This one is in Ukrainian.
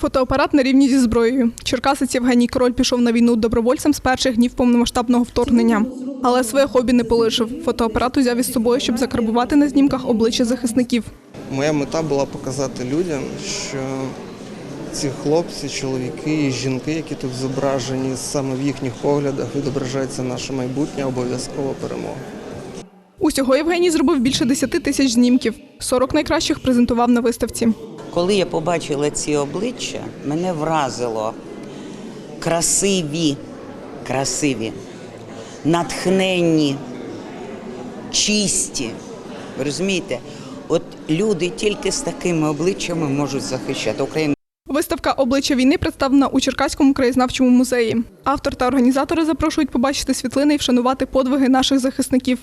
Фотоапарат на рівні зі зброєю. Черкасець Євгеній Король пішов на війну добровольцем з перших днів повномасштабного вторгнення. Але своє хобі не полишив. Фотоапарат узяв із собою, щоб закарбувати на знімках обличчя захисників. Моя мета була показати людям, що ці хлопці, чоловіки і жінки, які тут зображені, саме в їхніх поглядах відображається наше майбутнє, обов'язкова перемога. Усього Євгеній зробив більше 10 тисяч знімків. 40 найкращих презентував на виставці. Коли я побачила ці обличчя, мене вразило красиві, красиві, натхненні, чисті. Ви розумієте? От люди тільки з такими обличчями можуть захищати Україну. Виставка Обличчя війни представлена у Черкаському краєзнавчому музеї. Автор та організатори запрошують побачити світлини і вшанувати подвиги наших захисників.